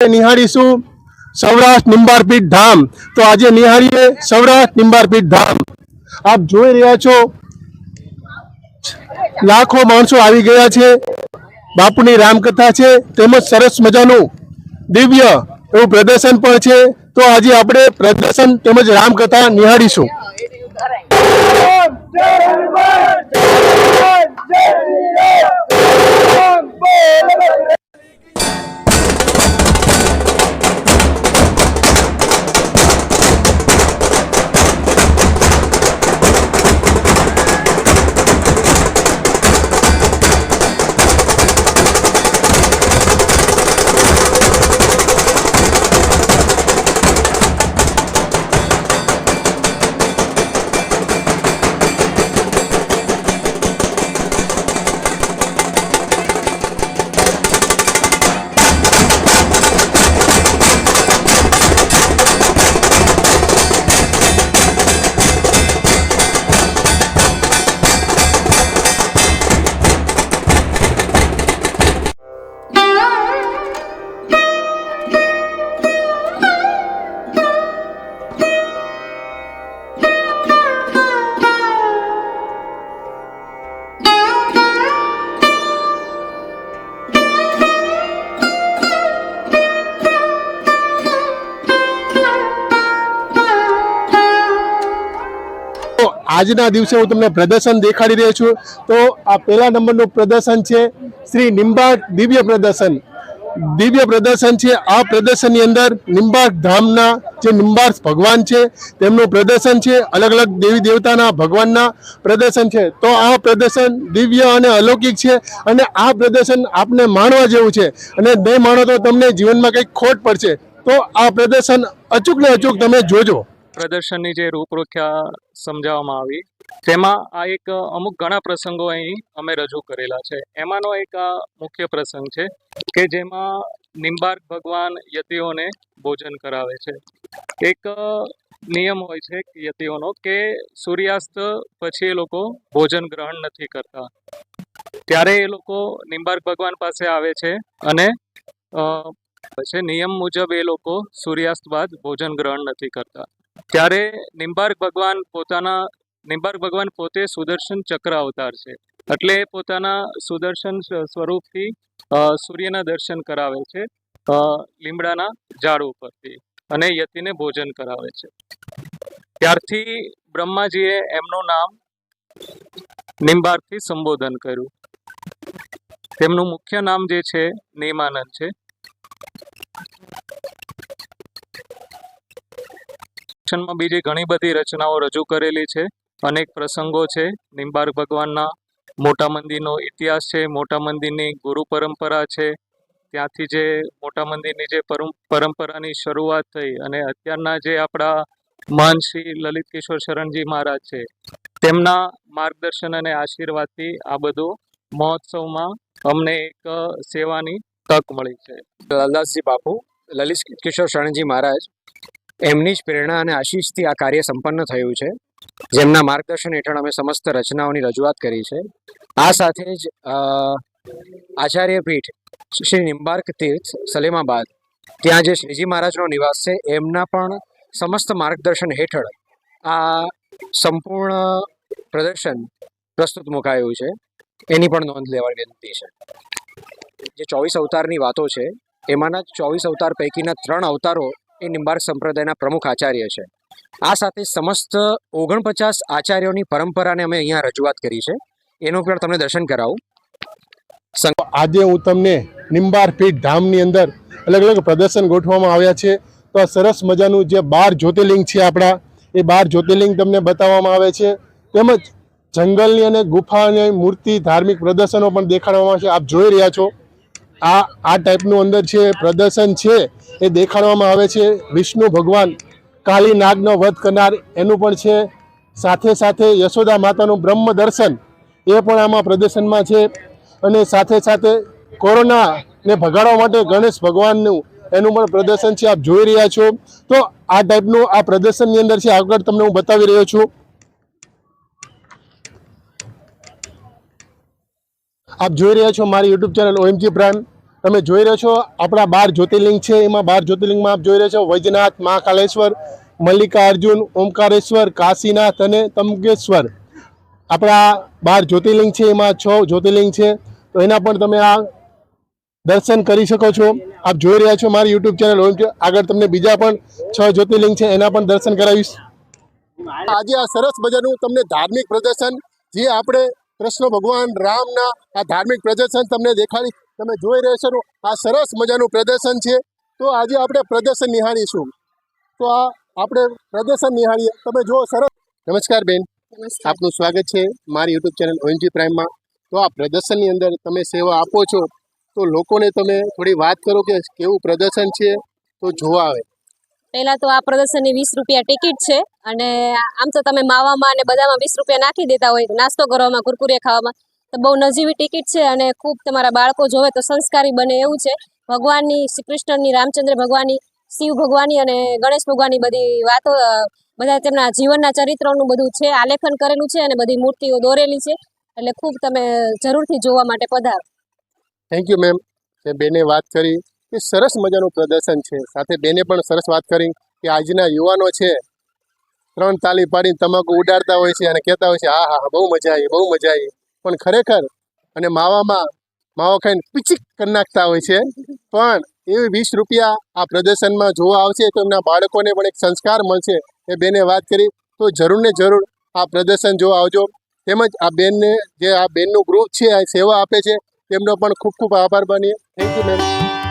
નિહાળીશું સૌરાષ્ટ્ર નિંબારપીઠ ધામ તો આજે નિહાળીએ સૌરાષ્ટ્ર નિંબારપીઠ ધામ આપ જોઈ રહ્યા છો લાખો માણસો આવી ગયા છે બાપુની રામકથા છે તેમજ સરસ મજાનું દિવ્ય એવું પ્રદર્શન પણ છે તો આજે આપણે પ્રદર્શન તેમજ રામકથા નિહાળીશું તો આજના દિવસે હું તમને પ્રદર્શન દેખાડી રહ્યો છું. તો આ પહેલા નંબરનું પ્રદર્શન છે શ્રી નિંબાર્ક દિવ્ય પ્રદર્શન. દિવ્ય પ્રદર્શન છે. આ પ્રદર્શનની અંદર નિંબાર્ક ધામના જે નિંબાર્ક ભગવાન છે, તેમનું પ્રદર્શન છે. અલગ અલગ દેવી દેવતાના ભગવાનના પ્રદર્શન છે. તો આ પ્રદર્શન દિવ્ય અને અલૌકિક છે અને આ પ્રદર્શન આપને માણવા જેવું છે. અને નહીં માણો તો તમને જીવનમાં કંઈક ખોટ પડશે. તો આ પ્રદર્શન અચૂક ને અચૂક તમે જોજો. પ્રદર્શનની જે રૂપરેખા સમજાવવામાં આવી, તેમાં આ એક અમુક ઘણા પ્રસંગો અહીં અમે રજૂ કરેલા છે. એમાંનો એક આ મુખ્ય પ્રસંગ છે કે જેમાં નિંબાર્ક ભગવાન યતિઓને ભોજન કરાવે છે. એક નિયમ હોય છે યતિઓનો કે સૂર્યાસ્ત પછી એ લોકો ભોજન ગ્રહણ નથી કરતા. ત્યારે એ લોકો નિંબાર્ક ભગવાન પાસે આવે છે અને છે નિયમ મુજબ એ લોકો સૂર્યાસ્ત બાદ ભોજન ગ્રહણ નથી કરતા. ત્યારે નિંબાર્ક ભગવાન પોતાના નિંબાર્ક ભગવાન પોતે સુદર્શન ચક્ર અવતાર છે. એટલે એ પોતાના સુદર્શન સ્વરૂપથી સૂર્યના દર્શન કરાવે છે લીમડાના ઝાડ ઉપરથી અને યતિને ભોજન કરાવે છે. ત્યારથી બ્રહ્માજીએ એમનું નામ નિંબાર્કથી સંબોધન કર્યું. તેમનું મુખ્ય નામ જે છે, નિયમાનંદ છે. દર્શનમાં બીજી ઘણી બધી રચનાઓ રજૂ કરેલી છે. અનેક પ્રસંગો છે. નિંબાર્ક ભગવાનના મોટા મંદિરનો ઇતિહાસ છે. મોટા મંદિરની ગુરુ પરંપરા છે. ત્યાંથી જે મોટા મંદિરની જે પરંપરાની શરૂઆત થઈ અને અત્યારના જે આપણા મહાન શ્રી લલિત કિશોર શરણજી મહારાજ છે, તેમના માર્ગદર્શન અને આશીર્વાદથી આ બધું મહોત્સવમાં અમને એક સેવાની તક મળી છે. લાલદાસજી બાપુ, લલિત કિશોર શરણજી મહારાજ એમની જ પ્રેરણા અને આશીષથી આ કાર્ય સંપન્ન થયું છે. જેમના માર્ગદર્શન હેઠળ અમે સમસ્ત રચનાઓની રજૂઆત કરી છે. આ સાથે જ આચાર્ય પીઠ શ્રી નિંબાર્ક તીર્થ સલેમાબાદ, ત્યાં જે શ્રીજી મહારાજનો નિવાસ છે, એમના પણ સમસ્ત માર્ગદર્શન હેઠળ આ સંપૂર્ણ પ્રદર્શન પ્રસ્તુત મુકાયું છે. એની પણ નોંધ લેવાની વિનંતી છે. જે ચોવીસ અવતારની વાતો છે, એમાંના ચોવીસ અવતાર પૈકીના ત્રણ અવતારો એ નિંબાર સંપ્રદાયના પ્રમુખ આચાર્ય છે. આ સાથે સમસ્ત ઓગણપચાસ આચાર્યોની પરંપરાને અમે અહીંયા રજૂઆત કરી છે. એનું પણ તમને દર્શન કરાવું. આજે હું તમને નિંબાર પીઠ ધામની અંદર અલગ અલગ પ્રદર્શન ગોઠવવામાં આવ્યા છે. તો આ સરસ મજાનું જે બાર જ્યોતિર્લિંગ છે આપણા, એ બાર જ્યોતિર્લિંગ તમને બતાવવામાં આવે છે. તેમજ જંગલની અને ગુફાની મૂર્તિ ધાર્મિક પ્રદર્શનો પણ દેખાડવામાં આવે છે. આપ જોઈ રહ્યા છો. આ આ ટાઈપનું અંદર છે પ્રદર્શન છે, એ દેખાડવામાં આવે છે. વિષ્ણુ ભગવાન કાલી નાગનો વધ કરનાર એનું પણ છે. સાથે સાથે યશોદા માતાનું બ્રહ્મ દર્શન એ પણ આમાં પ્રદર્શનમાં છે. અને સાથે સાથે કોરોનાને ભગાડવા માટે ગણેશ ભગવાનનું એનું પણ પ્રદર્શન છે. આપ જોઈ રહ્યા છો. તો આ ટાઈપનું આ પ્રદર્શનની અંદર છે. આગળ તમને હું બતાવી રહ્યો છું. આપ જોઈ રહ્યા છો મારી યુટ્યુબ ચેનલ ઓએમજી પ્રાઇમ તમે જોઈ રહ્યો છો આપણા બાર જ્યોતિર્લિંગ છે. એમાં બાર જ્યોતિર્લિંગમાં આપ જોઈ રહ્યા છો વૈજનાથ મહાકાલેશ્વર મલ્લિકાર્જુન ઓમકારેશ્વર, કાશીનાથ અને તમગેશ્વર. આપણા બાર જ્યોતિર્લિંગ છે. એમાં છ જ્યોતિર્લિંગ છે. તો એના પણ તમે આ દર્શન કરી શકો છો. આપ જોઈ રહ્યા છો મારી યુટ્યુબ ચેનલ આગળ તમને બીજા પણ છ જ્યોતિર્લિંગ છે. એના પણ દર્શન કરાવીશ. આજે આ સરસ મજાનું તમને ધાર્મિક પ્રદર્શન જે આપણે કૃષ્ણ ભગવાન રામના આ ધાર્મિક પ્રદર્શન તમને દેખાડી તમે જોઈ રહેશો છો આ સરસ મજાનું પ્રદર્શન છે. તો આજે આપણે પ્રદર્શન નિહાળીશું. તો આ આપણે પ્રદર્શન નિહાળીએ. તમે જુઓ સરસ. નમસ્કાર બેન. આપનું સ્વાગત છે મારી યુટ્યુબ ચેનલ ઓએનજી પ્રાઇમમાં તો આ પ્રદર્શનની અંદર તમે સેવા આપો છો તો લોકોને તમે થોડી વાત કરો કે કેવું પ્રદર્શન છે તો જોવા આવે. પહેલા તો આ પ્રદર્શનની વીસ રૂપિયા ટિકિટ છે અને આમ તો તમે માવામાં અને બધામાં વીસ રૂપિયા નાખી દેતા હોય નાસ્તો કરવામાં, કુરકુરે ખાવામાં તો બહુ નજીવી ટિકિટ છે અને ખૂબ તમારા બાળકો જોવે તો સંસ્કારી બને એવું છે. ભગવાનની શ્રી કૃષ્ણની રામચંદ્ર ભગવાનની, શિવ ભગવાનની અને ગણેશ ભગવાનની બધી વાતો બધા તેમના જીવનના ચરિત્રોનું બધું છે, આલેખન કરેલું છે અને બધી મૂર્તિઓ દોરેલી છે. એટલે ખૂબ તમે જરૂરથી જોવા માટે પધારો. થેન્ક યુ મેમ બેને વાત કરી. કે સરસ મજાનું પ્રદર્શન છે. સાથે બેને પણ સરસ વાત કરી કે આજના યુવાનો છે, ત્રણ તાલી પાડીને તમાકુ ઉડાડતા હોય છે અને કહેતા હોય છે, હા હા બહુ મજા આવી, બહુ મજા આવી. પણ ખરેખર અને માવામાં, માવો ખાઈને પીચીક કરી નાખતા હોય છે. પણ એવી વીસ રૂપિયા આ પ્રદર્શનમાં જોવા આવશે તો એમના બાળકોને પણ એક સંસ્કાર મળશે. એ બેને વાત કરી, તો જરૂર ને જરૂર આ પ્રદર્શન જોવા આવજો. તેમજ આ બેનને, જે આ બેનનું ગ્રુપ છે, આ સેવા આપે છે, તેમનો પણ ખૂબ ખૂબ આભાર બની થેન્ક યુ મેમ